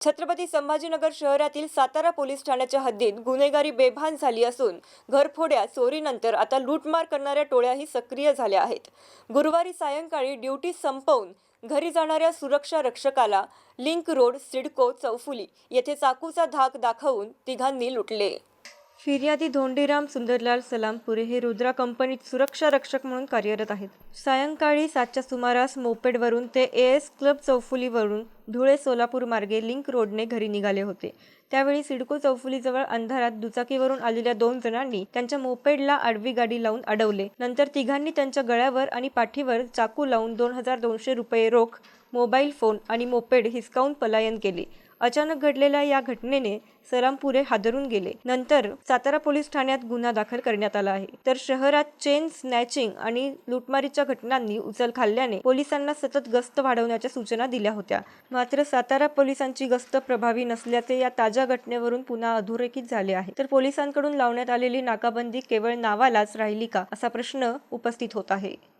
छत्रपती संभाजीनगर शहरातील सातारा पोलीस ठाण्याच्या हद्दीत गुन्हेगारी बेभान झाली असून घरफोड्या चोरीनंतर आता लूटमार करणाऱ्या टोळ्याही सक्रिय झाल्या आहेत. गुरुवारी सायंकाळी ड्युटी संपवून घरी जाणाऱ्या सुरक्षा रक्षकाला लिंक रोड सिडको चौफुली येथे चाकूचा धाक दाखवून तिघांनी लुटले. फिर्यादी धोंडीराम सुंदरलाल सलामपुरे हे रुद्रा कंपनीत सुरक्षा रक्षक म्हणून कार्यरत आहेत. सायंकाळी सातच्या सुमारास मोपेडवरून ते ए एस क्लब चौफुलीवरून धुळे सोलापूर मार्गे लिंक रोडने घरी निघाले होते. त्यावेळी सिडको चौफुलीजवळ अंधारात दुचाकीवरून आलेल्या दोन जणांनी त्यांच्या मोपेडला आडवी गाडी लावून अडवले. नंतर तिघांनी त्यांच्या गळ्यावर आणि पाठीवर चाकू लावून दोन हजार दोनशे रुपये रोख मोबाईल फोन आणि मोपेड हिसकावून पलायन केले. अचानक घडलेल्या या घटनेने सलामपुरे हादरून गेले. नंतर सातारा पोलीस ठाण्यात गुन्हा दाखल करण्यात आला आहे. तर शहरात चेन स्नॅचिंग आणि लुटमारीच्या घटनांनी उचल खाल्ल्याने पोलिसांना सतत गस्त वाढवण्याच्या सूचना दिल्या होत्या. मात्र सातारा पोलिसांची गस्त प्रभावी नसल्याचे या ताज्या घटनेवरून पुन्हा अधोरेखित झाले आहे. तर पोलिसांकडून लावण्यात आलेली नाकाबंदी केवळ नावालाच राहिली का असा प्रश्न उपस्थित होत आहे.